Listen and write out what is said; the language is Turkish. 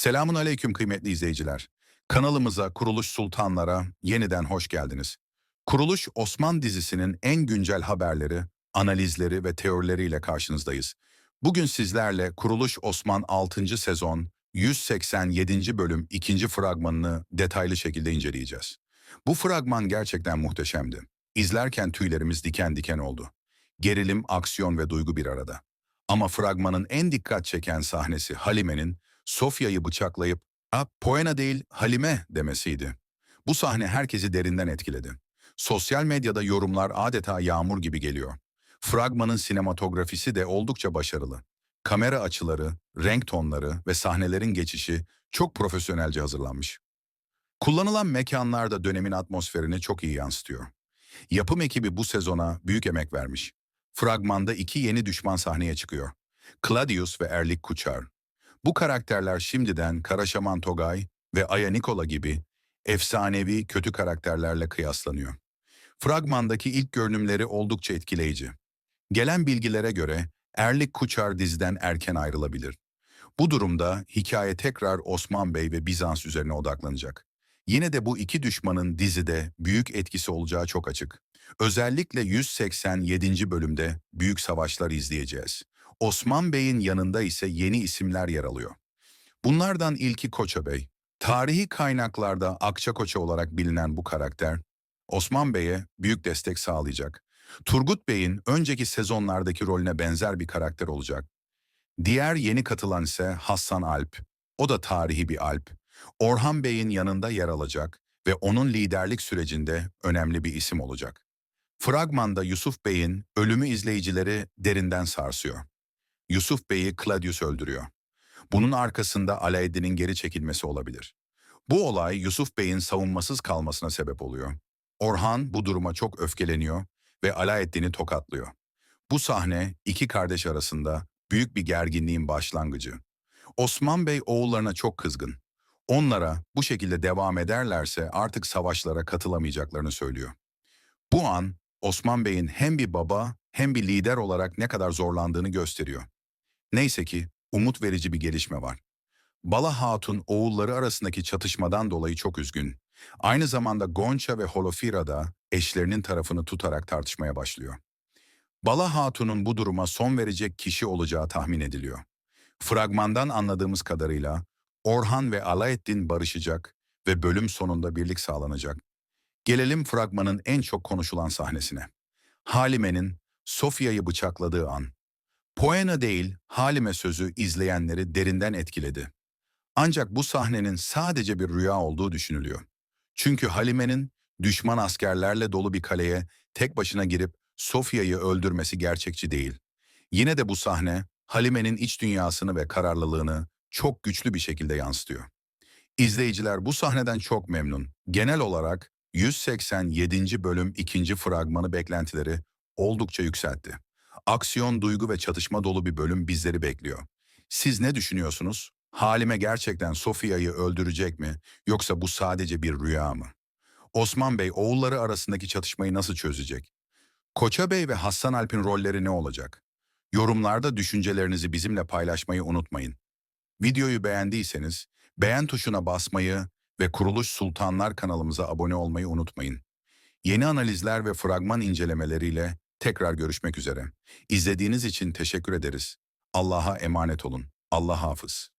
Selamun aleyküm kıymetli izleyiciler. Kanalımıza Kuruluş Sultanlara yeniden hoş geldiniz. Kuruluş Osman dizisinin en güncel haberleri, analizleri ve teorileriyle karşınızdayız. Bugün sizlerle Kuruluş Osman 6. sezon 187. bölüm 2. fragmanını detaylı şekilde inceleyeceğiz. Bu fragman gerçekten muhteşemdi. İzlerken tüylerimiz diken diken oldu. Gerilim, aksiyon ve duygu bir arada. Ama fragmanın en dikkat çeken sahnesi Halime'nin Sofya'yı bıçaklayıp "A, Poena değil Halime" demesiydi. Bu sahne herkesi derinden etkiledi. Sosyal medyada yorumlar adeta yağmur gibi geliyor. Fragmanın sinematografisi de oldukça başarılı. Kamera açıları, renk tonları ve sahnelerin geçişi çok profesyonelce hazırlanmış. Kullanılan mekanlar da dönemin atmosferini çok iyi yansıtıyor. Yapım ekibi bu sezona büyük emek vermiş. Fragmanda iki yeni düşman sahneye çıkıyor. Claudius ve Erlik Kuçar. Bu karakterler şimdiden Karaşaman Togay ve Aya Nikola gibi efsanevi kötü karakterlerle kıyaslanıyor. Fragmandaki ilk görünümleri oldukça etkileyici. Gelen bilgilere göre Erlik Kuçar diziden erken ayrılabilir. Bu durumda hikaye tekrar Osman Bey ve Bizans üzerine odaklanacak. Yine de bu iki düşmanın dizide büyük etkisi olacağı çok açık. Özellikle 187. bölümde büyük savaşlar izleyeceğiz. Osman Bey'in yanında ise yeni isimler yer alıyor. Bunlardan ilki Koça Bey. Tarihi kaynaklarda Akçakoça olarak bilinen bu karakter, Osman Bey'e büyük destek sağlayacak. Turgut Bey'in önceki sezonlardaki rolüne benzer bir karakter olacak. Diğer yeni katılan ise Hassan Alp. O da tarihi bir Alp. Orhan Bey'in yanında yer alacak ve onun liderlik sürecinde önemli bir isim olacak. Fragmanda Yusuf Bey'in ölümü izleyicileri derinden sarsıyor. Yusuf Bey'i Claudius öldürüyor. Bunun arkasında Alaeddin'in geri çekilmesi olabilir. Bu olay Yusuf Bey'in savunmasız kalmasına sebep oluyor. Orhan bu duruma çok öfkeleniyor ve Alaeddin'i tokatlıyor. Bu sahne iki kardeş arasında büyük bir gerginliğin başlangıcı. Osman Bey oğullarına çok kızgın. Onlara bu şekilde devam ederlerse artık savaşlara katılamayacaklarını söylüyor. Bu an Osman Bey'in hem bir baba hem bir lider olarak ne kadar zorlandığını gösteriyor. Neyse ki umut verici bir gelişme var. Bala Hatun oğulları arasındaki çatışmadan dolayı çok üzgün. Aynı zamanda Gonça ve Holofira da eşlerinin tarafını tutarak tartışmaya başlıyor. Bala Hatun'un bu duruma son verecek kişi olacağı tahmin ediliyor. Fragmandan anladığımız kadarıyla Orhan ve Alaeddin barışacak ve bölüm sonunda birlik sağlanacak. Gelelim fragmanın en çok konuşulan sahnesine. Halime'nin Sofya'yı bıçakladığı an. Poena değil, Halime sözü izleyenleri derinden etkiledi. Ancak bu sahnenin sadece bir rüya olduğu düşünülüyor. Çünkü Halime'nin düşman askerlerle dolu bir kaleye tek başına girip Sofya'yı öldürmesi gerçekçi değil. Yine de bu sahne Halime'nin iç dünyasını ve kararlılığını çok güçlü bir şekilde yansıtıyor. İzleyiciler bu sahneden çok memnun. Genel olarak 187. bölüm 2. fragmanı beklentileri oldukça yükseltti. Aksiyon, duygu ve çatışma dolu bir bölüm bizleri bekliyor. Siz ne düşünüyorsunuz? Halime gerçekten Sofya'yı öldürecek mi yoksa bu sadece bir rüya mı? Osman Bey oğulları arasındaki çatışmayı nasıl çözecek? Koça Bey ve Hassan Alp'in rolleri ne olacak? Yorumlarda düşüncelerinizi bizimle paylaşmayı unutmayın. Videoyu beğendiyseniz beğen tuşuna basmayı ve Kuruluş Sultanlar kanalımıza abone olmayı unutmayın. Yeni analizler ve fragman incelemeleriyle tekrar görüşmek üzere. İzlediğiniz için teşekkür ederiz. Allah'a emanet olun. Allah hafız.